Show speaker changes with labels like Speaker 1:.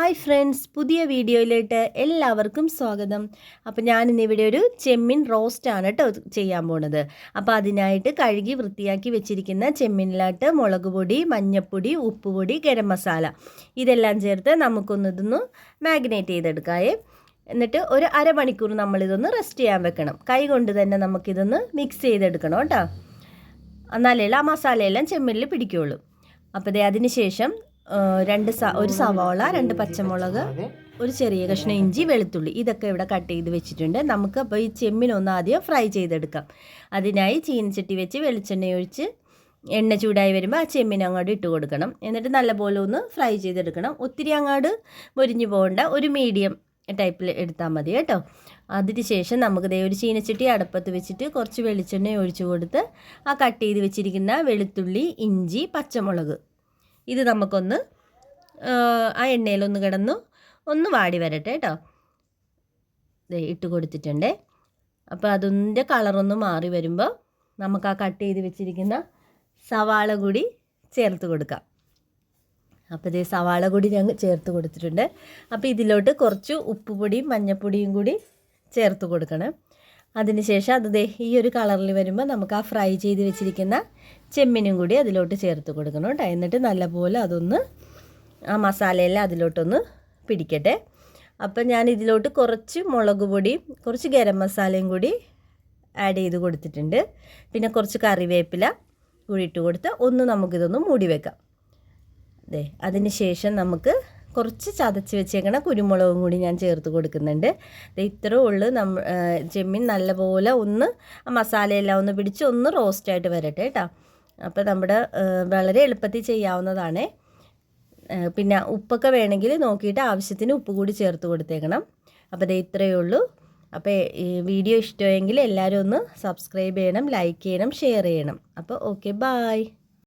Speaker 1: Hi friends പുതിയ വീഡിയോയിലേക്ക് എല്ലാവർക്കും സ്വാഗതം. അപ്പോൾ ഞാൻ ഇന്ന് ഇവിടെ ഒരു ചെമ്മീൻ റോസ്റ്റാണ് കേട്ടോ ചെയ്യാൻ പോണത്. അപ്പോൾ അതിനായിട്ട് കഴുകി വൃത്തിയാക്കി വെച്ചിരിക്കുന്ന ചെമ്മീനിലാട്ട് മുളക് പൊടി മഞ്ഞൾപ്പൊടി ഉപ്പുപൊടി ഗരം മസാല ഇതെല്ലാം ചേർത്ത് നമുക്കൊന്ന് ഇതൊന്ന് മാഗ്നേറ്റ് ചെയ്തെടുക്കാവേ എന്നിട്ട് ഒരു അരമണിക്കൂർ നമ്മളിതൊന്ന് റെസ്റ്റ് ചെയ്യാൻ വെക്കണം. കൈ കൊണ്ട് തന്നെ നമുക്കിതൊന്ന് മിക്സ് ചെയ്തെടുക്കണം കേട്ടോ. എന്നാലേ ആ മസാലയെല്ലാം ചെമ്മീനിൽ പിടിക്കുകയുള്ളൂ അപ്പോൾ അതിന് ശേഷം രണ്ട് സ ഒരു സവാള രണ്ട് പച്ചമുളക് ഒരു ചെറിയ കഷ്ണം ഇഞ്ചി വെളുത്തുള്ളി. ഇതൊക്കെ ഇവിടെ കട്ട് ചെയ്ത് വെച്ചിട്ടുണ്ട്. നമുക്ക് അപ്പോൾ ഈ ചെമ്മിനൊന്ന് ആദ്യം ഫ്രൈ ചെയ്തെടുക്കാം. അതിനായി ചീനച്ചട്ടി വെച്ച് വെളിച്ചെണ്ണ ഒഴിച്ച് എണ്ണ ചൂടായി വരുമ്പോൾ ആ ചെമ്മിന് അങ്ങോട്ട് ഇട്ട് കൊടുക്കണം. എന്നിട്ട് നല്ലപോലെ ഒന്ന് ഫ്രൈ ചെയ്തെടുക്കണം. ഒത്തിരി അങ്ങോട്ട് മുരിഞ്ഞു പോകേണ്ട. ഒരു മീഡിയം ടൈപ്പിൽ എടുത്താൽ മതി കേട്ടോ. അതിന് ശേഷം നമുക്ക് ദേ ഒരു ചീനച്ചട്ടി അടുപ്പത്ത് വെച്ചിട്ട് കുറച്ച് വെളിച്ചെണ്ണ ഒഴിച്ചു കൊടുത്ത് ആ കട്ട് ചെയ്ത് വെച്ചിരിക്കുന്ന വെളുത്തുള്ളി ഇഞ്ചി പച്ചമുളക് ഇത് നമുക്കൊന്ന് ആ എണ്ണയിലൊന്ന് കിടന്നു. ഒന്ന് വാടി വരട്ടെ കേട്ടോ ഇട്ട് കൊടുത്തിട്ടുണ്ട്. അപ്പോൾ അതിന്റെ കളറൊന്ന് മാറി വരുമ്പോൾ നമുക്ക് ആ കട്ട് ചെയ്ത് വെച്ചിരിക്കുന്ന സവാള കൂടി ചേർത്ത് കൊടുക്കാം. അപ്പോൾ ഇതേ സവാള കൂടി ഞാൻ ചേർത്ത് കൊടുത്തിട്ടുണ്ട്. അപ്പോൾ ഇതിലോട്ട് കുറച്ച് ഉപ്പുപൊടിയും മഞ്ഞൾപ്പൊടിയും കൂടി ചേർത്ത് കൊടുക്കണം. അതിനുശേഷം അത് ദേ ഈ ഒരു കളറിൽ വരുമ്പോൾ നമുക്ക് ആ ഫ്രൈ ചെയ്ത് വെച്ചിരിക്കുന്ന ചെമ്മിനും കൂടി അതിലോട്ട് ചേർത്ത് കൊടുക്കണം കേട്ടോ. എന്നിട്ട് നല്ലപോലെ അതൊന്ന് ആ മസാലയെല്ലാം അതിലോട്ടൊന്ന് പിടിക്കട്ടെ. അപ്പം ഞാൻ ഇതിലോട്ട് കുറച്ച് മുളക് പൊടിയും കുറച്ച് ഗരം മസാലയും കൂടി ആഡ് ചെയ്ത് കൊടുത്തിട്ടുണ്ട്. പിന്നെ കുറച്ച് കറിവേപ്പില കൂടി ഇട്ട് കൊടുത്ത് ഒന്ന് നമുക്കിതൊന്ന് മൂടി വെക്കാം. അതെ അതിന് ശേഷം നമുക്ക് കുറച്ച് ചതച്ച് വെച്ചേക്കണ കുരുമുളകും കൂടി ഞാൻ ചേർത്ത് കൊടുക്കുന്നുണ്ട്. ഇത്രേ ഉള്ളൂ. നമ്മ ചെമ്മീൻ നല്ലപോലെ ഒന്ന് മസാലയെല്ലാം ഒന്ന് പിടിച്ച് ഒന്ന് റോസ്റ്റായിട്ട് വരട്ടെ കേട്ടോ. അപ്പോൾ നമ്മുടെ വളരെ എളുപ്പത്തിൽ ചെയ്യാവുന്നതാണ്. പിന്നെ ഉപ്പൊക്കെ വേണമെങ്കിൽ നോക്കിയിട്ട് ആവശ്യത്തിന് ഉപ്പ് കൂടി ചേർത്ത് കൊടുത്തേക്കണം. അപ്പോൾ ഇത് ഇത്രയേ ഉള്ളൂ. അപ്പോൾ ഈ വീഡിയോ ഇഷ്ടമെങ്കിൽ എല്ലാവരും ഒന്ന് സബ്സ്ക്രൈബ് ചെയ്യണം ലൈക്ക് ചെയ്യണം ഷെയർ ചെയ്യണം. അപ്പോൾ ഓക്കെ ബായ്